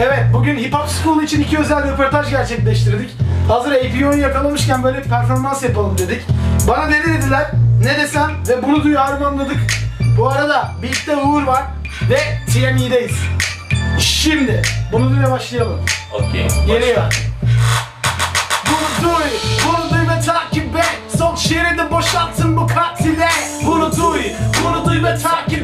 Evet, bugün Hip Hop School için iki özel röportaj gerçekleştirdik. Hazır APO'yu yakalamışken böyle bir performans yapalım dedik. Bana ne dediler, ne desem ve bunu duyu harmanladık. Bu arada Beat'te Uğur var ve TME'deyiz. Şimdi, bunu duyla başlayalım. Okey. Geliyor. Bunu duy, bunu duy ve takip et. Son şeridi boşaltın bu katile. Bunu duy, bunu duy ve takip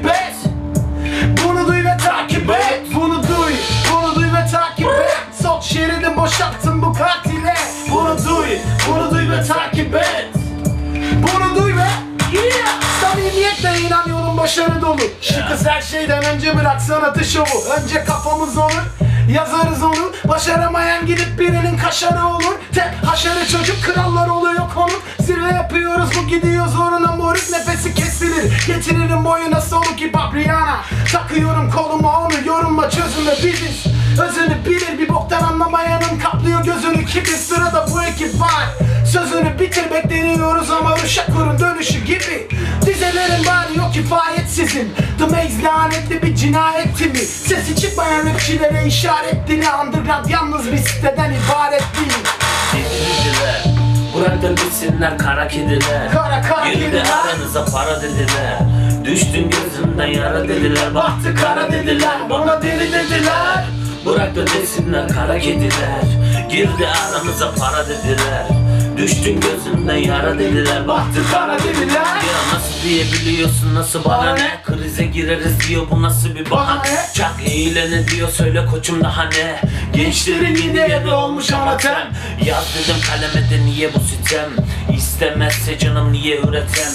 Samimiyetle inan yolun başarı dolu Şu kız her şeyden önce bırak sanatı şovu Önce kafamız olur Yazarız onu. Başaramayan gidip birinin kaşarı olur. Tek haşarı çocuk krallar oluyor konuk Zirve yapıyoruz bu gidiyor zoruna. Moruk Nefesi kesilir. Getiririm boyuna soluk hip hop Rihanna. Takıyorum koluma onu yorumla çözümle biziz Özünü bilir bir boktan anlamayanın kaplıyor gözünü. Kibir Sırada bu ekip var. Sözünü bitir bekleniyoruz ama Uşakur'un dönüşü gibi Kifayetsizin The Maze lanetli bir cinayet mi? Sesi çıkmayan rapçilere işaret dili Underground yalnız bir siteden ibaret değil Dediler. Bırak da gitsinler kara kediler. Kara kara Girdi aranıza para dediler. Düştün gözümden yara dediler. Bahtı kara dediler. Bana deli dediler. Bırak da desinler kara kediler. Girdi aramıza para dediler. Düştün gözümden yara dediler. Bahtı kara dediler. Diyebiliyorsun nasıl bana ne? ne? Krize gireriz diyor bu nasıl bir bahane? Çak eğlene diyor söyle koçum daha ne? Gençlerin yine yedi olmuş amatem Yaz dedim kaleme de niye bu sitem İstemezse canım niye üretem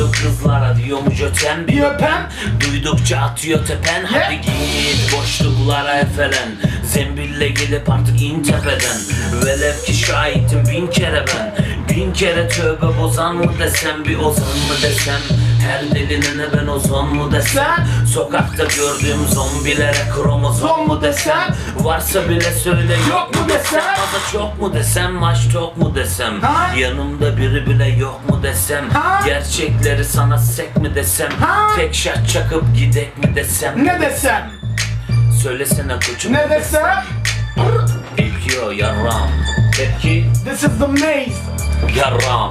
Gördüğü kızlara diyormuş ötem Bir Bir öpem. Duydukça atıyor tepen. Hadi git boşluklara efelen. Zembille gelip artık in tepeden. Velev ki şahitim bin kere ben. Bin kere tövbe bozan mı desem Bir ozan mı desem Her deline ben ozan mı desem? Sokakta gördüğüm zombilere kromozom mu desem? Varsa bile söyle yok mu desem? Fazla çok mu desem maç tok mu desem? Ha? Yanımda biri bile yok mu desem? Ha? Gerçekleri sana sek mi desem? Ha? Tek şat çakıp gidek mi desem? Ne desem, Söylesene koçum ne desem? İlk yo yarram. Tepki This is the maze. Yarram